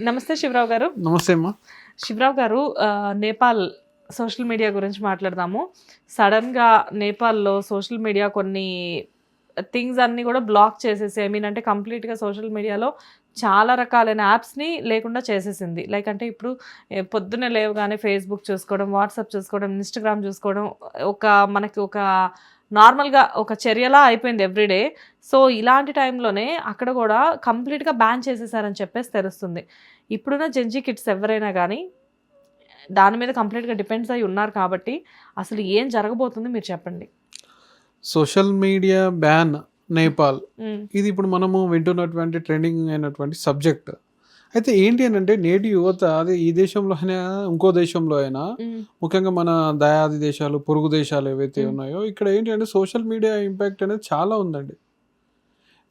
నమస్తే శివరావు గారు. నమస్తే అమ్మా. శివరావు గారు నేపాల్ సోషల్ మీడియా గురించి మాట్లాడదాము. సడన్గా నేపాల్లో సోషల్ మీడియా కొన్ని థింగ్స్ అన్నీ కూడా బ్లాక్ చేసేసి ఐ మీన్ అంటే కంప్లీట్గా సోషల్ మీడియాలో చాలా రకాలైన యాప్స్ని లేకుండా చేసేసింది. లైక్ అంటే ఇప్పుడు పొద్దున్నే లేవగానే ఫేస్బుక్ చూసుకోవడం వాట్సాప్ చూసుకోవడం ఇన్స్టాగ్రామ్ చూసుకోవడం ఒక మనకి ఒక నార్మల్గా ఒక చర్యలా అయిపోయింది ఎవ్రీడే సో ఇలాంటి టైంలోనే అక్కడ కూడా కంప్లీట్గా బ్యాన్ చేసేసారని చెప్పేసి తెలుస్తుంది. ఇప్పుడున్న జెంజీ కిడ్స్ ఎవరైనా కానీ దాని మీద కంప్లీట్గా డిపెండ్స్ అయి ఉన్నారు కాబట్టి అసలు ఏం జరగబోతుంది మీరు చెప్పండి. Social media ban Nepal. ఇది ఇప్పుడు మనము వింటున్నటువంటి ట్రెండింగ్ అయినటువంటి సబ్జెక్ట్. అయితే ఏంటి అని అంటే నేటి యువత అది ఈ దేశంలో అయినా ఇంకో దేశంలో అయినా. ముఖ్యంగా మన దయాది దేశాలు పొరుగు దేశాలు ఏవైతే. ఉన్నాయో ఇక్కడ ఏంటి అంటే సోషల్ మీడియా ఇంపాక్ట్ అనేది చాలా ఉందండి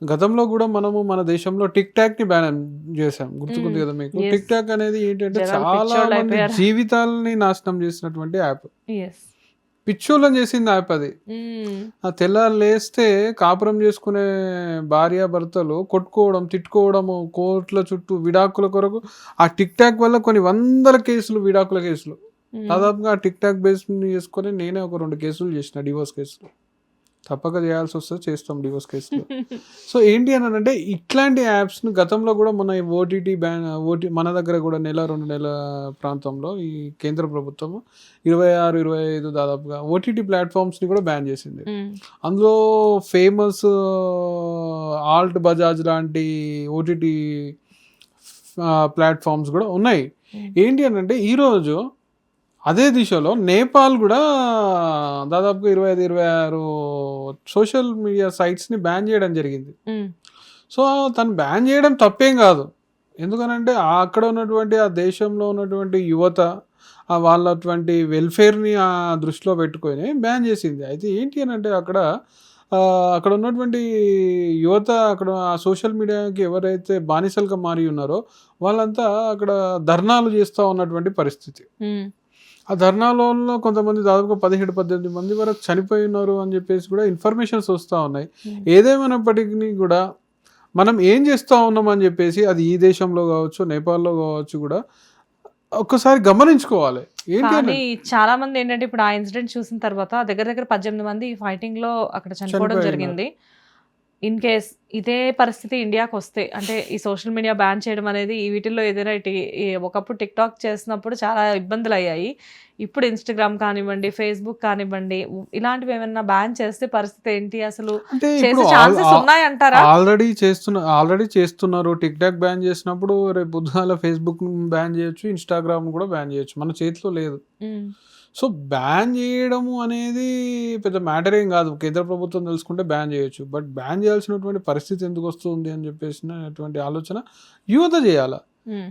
గతంలో కూడా మనము మన దేశంలో టిక్ టాక్ని బ్యాన్ చేసాం గుర్తుకుంది. కదా మీకు. టిక్ టాక్ అనేది ఏంటంటే చాలా మంది. జీవితాలని నాశనం చేసినటువంటి యాప్. పిచ్చోళ్ళని చేసింది యాప్ అది మ్మ్. ఆ తెల్లారు లేస్తే కాపురం చేసుకునే భార్య భర్తలు కొట్టుకోవడం తిట్టుకోవడము కోర్టుల చుట్టూ విడాకుల కొరకు ఆ టిక్ టాక్ వల్ల కొన్ని వందల కేసులు విడాకుల కేసులు. దాదాపుగా ఆ టిక్ టాక్ బేస్ చేసుకొని నేనే ఒక రెండు కేసులు చేసిన డివోర్స్ కేసులు తప్పక చేయాల్సి వస్తే చేస్తాం డివోర్స్ కేసులు సో ఏంటి అని అంటే ఇట్లాంటి యాప్స్ను గతంలో కూడా మన ఓటీటీ బ్యాన్ ఓటీ మన దగ్గర కూడా నెల రెండు నెలల ప్రాంతంలో ఈ కేంద్ర ప్రభుత్వం ఇరవై ఆరు ఇరవై ఐదు దాదాపుగా ఓటీటీ ప్లాట్ఫామ్స్ని కూడా బ్యాన్ చేసింది మ్మ్. అందులో ఫేమస్ ఆల్ట్ బజాజ్ లాంటి ఓటీటీ ప్లాట్ఫామ్స్ కూడా ఉన్నాయి మ్మ్. ఏంటి అని అంటే ఈరోజు అదే దిశలో నేపాల్ కూడా దాదాపుగా ఇరవై ఐదు ఇరవై ఆరు సోషల్ మీడియా సైట్స్ని బ్యాన్ చేయడం జరిగింది. సో తను బ్యాన్ చేయడం తప్పేం కాదు ఎందుకనంటే అక్కడ ఉన్నటువంటి ఆ దేశంలో ఉన్నటువంటి యువత ఆ వాళ్ళటువంటి వెల్ఫేర్ని ఆ దృష్టిలో పెట్టుకొని బ్యాన్ చేసింది అయితే ఏంటి అని అంటే అక్కడ అక్కడ ఉన్నటువంటి యువత అక్కడ ఆ సోషల్ మీడియాకి ఎవరైతే బానిసలుగా మారి ఉన్నారో వాళ్ళంతా అక్కడ ధర్నాలు చేస్తూ ఉన్నటువంటి పరిస్థితి. ఆ ధర్నాలలో కొంతమంది దాదాపుగా పదిహేడు పద్దెనిమిది మంది వరకు చనిపోయి ఉన్నారు అని చెప్పేసి కూడా ఇన్ఫర్మేషన్స్ వస్తూ ఉన్నాయి. మ్మ్. ఏదేమైనప్పటికీ కూడా మనం ఏం చేస్తూ ఉన్నాం అని చెప్పేసి అది ఈ దేశంలో కావచ్చు నేపాల్లో కావచ్చు కూడా ఒక్కసారి గమనించుకోవాలి. ఏంటి కానీ చాలా మంది ఏంటంటే ఇప్పుడు ఆ ఇన్సిడెంట్ చూసిన తర్వాత దగ్గర దగ్గర పద్దెనిమిది మంది ఫైటింగ్లో అక్కడ చనిపోవడం జరిగింది. ఇన్ కేస్ ఇదే పరిస్థితి ఇండియాకి వస్తే అంటే ఈ సోషల్ మీడియా బ్యాన్ చేయడం అనేది ఈ వీటిల్లో ఏదైనా ఒకప్పుడు టిక్ టాక్ చేసినప్పుడు చాలా ఇబ్బందులు అయ్యాయి ఇప్పుడు ఇన్స్టాగ్రామ్ కానివ్వండి ఫేస్బుక్ కానివ్వండి ఇలాంటివి ఏమైనా బ్యాన్ చేస్తే పరిస్థితి ఏంటి? అసలు చేసే ఇప్పుడు ఛాన్సెస్ ఉన్నాయంటారా? ఆల్రెడీ చేస్తున్న ఆల్రెడీ చేస్తున్నారు. టిక్ టాక్ బ్యాన్ చేసినప్పుడు రేపు పొద్దుగాల ఫేస్బుక్ బ్యాన్ చేయొచ్చు ఇన్స్టాగ్రామ్ కూడా బ్యాన్ చేయొచ్చు. మన చేతిలో లేదు. సో బ్యాన్ చేయడము అనేది పెద్ద మ్యాటర్ ఏం కాదు. కేంద్ర ప్రభుత్వం తెలుసుకుంటే బ్యాన్ చేయొచ్చు. బట్ బ్యాన్ చేయాల్సినటువంటి పరిస్థితి ఎందుకు వస్తుంది అని చెప్పేసినటువంటి ఆలోచన యువత చేయాలా?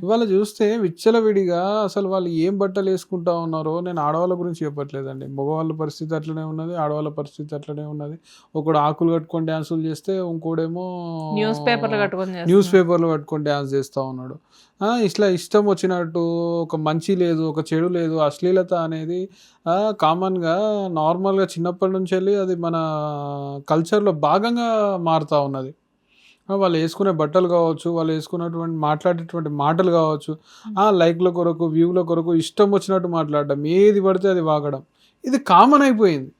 ఇవాళ చూస్తే విచ్చలవిడిగా అసలు వాళ్ళు ఏం బట్టలు వేసుకుంటా ఉన్నారో నేను ఆడవాళ్ళ గురించి చెప్పట్లేదండి. మగవాళ్ళ పరిస్థితి అట్లనే ఉన్నది ఆడవాళ్ళ పరిస్థితి అట్లనే ఉన్నది. ఒకడు ఆకులు కట్టుకొని డ్యాన్సులు చేస్తే ఇంకోడేమో న్యూస్ పేపర్లు కట్టుకొని న్యూస్. పేపర్లు పట్టుకొని డ్యాన్స్ చేస్తూ ఉన్నాడు. ఇట్లా ఇష్టం వచ్చినట్టు ఒక మంచి లేదు ఒక చెడు లేదు అశ్లీలత అనేది కామన్గా నార్మల్గా చిన్నప్పటి నుంచి వెళ్ళి అది మన కల్చర్లో భాగంగా మారుతూ ఉన్నది. వాళ్ళు వేసుకునే బట్టలు కావచ్చు వాళ్ళు వేసుకున్నటువంటి మాట్లాడేటువంటి మాటలు కావచ్చు ఆ లైక్ల కొరకు వ్యూల కొరకు ఇష్టం వచ్చినట్టు మాట్లాడడం ఏది పడితే అది వాగడం ఇది కామన్ అయిపోయింది.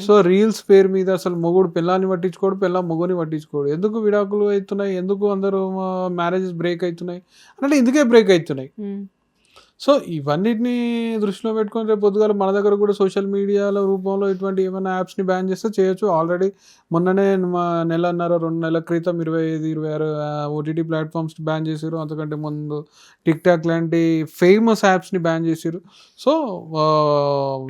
సో రీల్స్ పేరు మీద అసలు మొగుడు పిల్లాన్ని పట్టించుకోడు పిల్ల మొగుని పట్టించుకోడు. ఎందుకు విడాకులు అవుతున్నాయి? ఎందుకు అందరూ మ్యారేజెస్ బ్రేక్ అవుతున్నాయి? అంటే ఇందుకే బ్రేక్ అవుతున్నాయి. సో ఇవన్నిటిని దృష్టిలో పెట్టుకొని రేపు పొద్దుగాల మన దగ్గర కూడా సోషల్ మీడియాల రూపంలో ఇటువంటి ఏమైనా యాప్స్ని బ్యాన్ చేస్తే చేయొచ్చు. ఆల్రెడీ మొన్ననే మా నెలన్నర రెండు నెలల క్రితం ఇరవై ఐదు ఇరవై ఆరు ఓటీటీ ప్లాట్ఫామ్స్ బ్యాన్ చేశారు అంతకంటే ముందు టిక్ టాక్ లాంటి ఫేమస్ యాప్స్ని బ్యాన్ చేశారు సో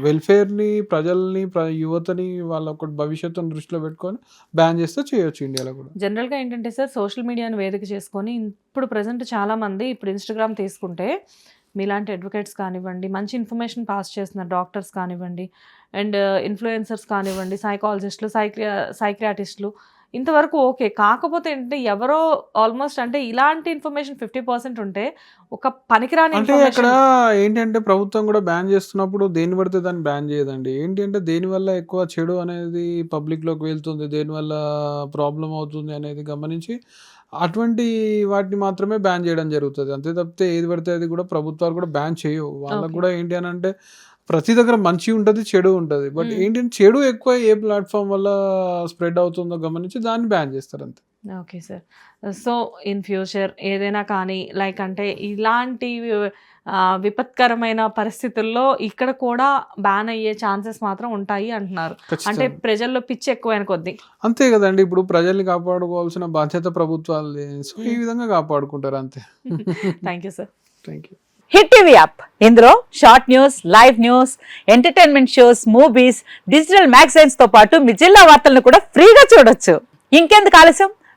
వెల్ఫేర్ని ప్రజల్ని ప్ర యువతని వాళ్ళ ఒక భవిష్యత్తును దృష్టిలో పెట్టుకొని బ్యాన్ చేస్తే చేయొచ్చు ఇండియాలో కూడా. జనరల్గా ఏంటంటే సార్ సోషల్ మీడియాను వేదిక చేసుకొని ఇప్పుడు ప్రజెంట్ చాలా మంది ఇప్పుడు ఇన్స్టాగ్రామ్ తీసుకుంటే మీలాంటి అడ్వకేట్స్ కానివ్వండి మంచి ఇన్ఫర్మేషన్ పాస్ చేస్తున్న డాక్టర్స్ కానివ్వండి అండ్ ఇన్ఫ్లుయెన్సర్స్ కానివ్వండి సైకాలజిస్టులు సైక్రియా సైక్రియాటిస్టులు ఇంతవరకు ఓకే కాకపోతే ఏంటంటే ఎవరో ఆల్మోస్ట్ అంటే ఇలాంటి ఇన్ఫర్మేషన్ ఫిఫ్టీ పర్సెంట్ ఉంటే ఒక పనికిరాని అంటే ఇన్ఫర్మేషన్ ఏంటంటే ప్రభుత్వం కూడా బ్యాన్ చేస్తున్నప్పుడు దేని పడితే దాన్ని బ్యాన్ చేయదండి. ఏంటి అంటే దేనివల్ల ఎక్కువ చెడు అనేది పబ్లిక్లోకి వెళ్తుంది దేనివల్ల ప్రాబ్లం అవుతుంది అనేది గమనించి అటువంటి వాటిని మాత్రమే బ్యాన్ చేయడం జరుగుతుంది అంతే తప్పితే ఏది పడితే అది కూడా ప్రభుత్వాలు కూడా బ్యాన్ చేయవు వాళ్ళకు. కూడా ఏంటి అని అంటే ప్రతి దగ్గర మంచి ఉంటుంది చెడు ఉంటుంది బట్. ఏంటి అంటే చెడు ఎక్కువ ఏ ప్లాట్ఫామ్ వల్ల స్ప్రెడ్ అవుతుందో గమనించి దాన్ని బ్యాన్ చేస్తారు అంతే okay sir. So in future ఏదైనా కానీ లైక్ అంటే ఇలాంటి విపత్కరమైన పరిస్థితుల్లో ఇక్కడ కూడా బ్యాన్ అయ్యే ఛాన్సెస్ మాత్రం ఉంటాయి అంటున్నారు. అంటే ప్రజల్లో పిచ్చి ఎక్కువైన కొద్దీ. అంతే కదండి. ఇప్పుడు ప్రజల్ని కాపాడుకోవాల్సిన బాధ్యత ప్రభుత్వాలది సో ఈ Hmm. విధంగా కాపాడుకుంటారు అంతే. Thank you sir thank you Hit TV app ఇందులో short news live news entertainment shows movies digital మ్యాగజైన్స్తో పాటు మీ జిల్లా వార్తలను కూడా ఫ్రీగా చూడొచ్చు. ఇంకెందుకు ఆలస్యం?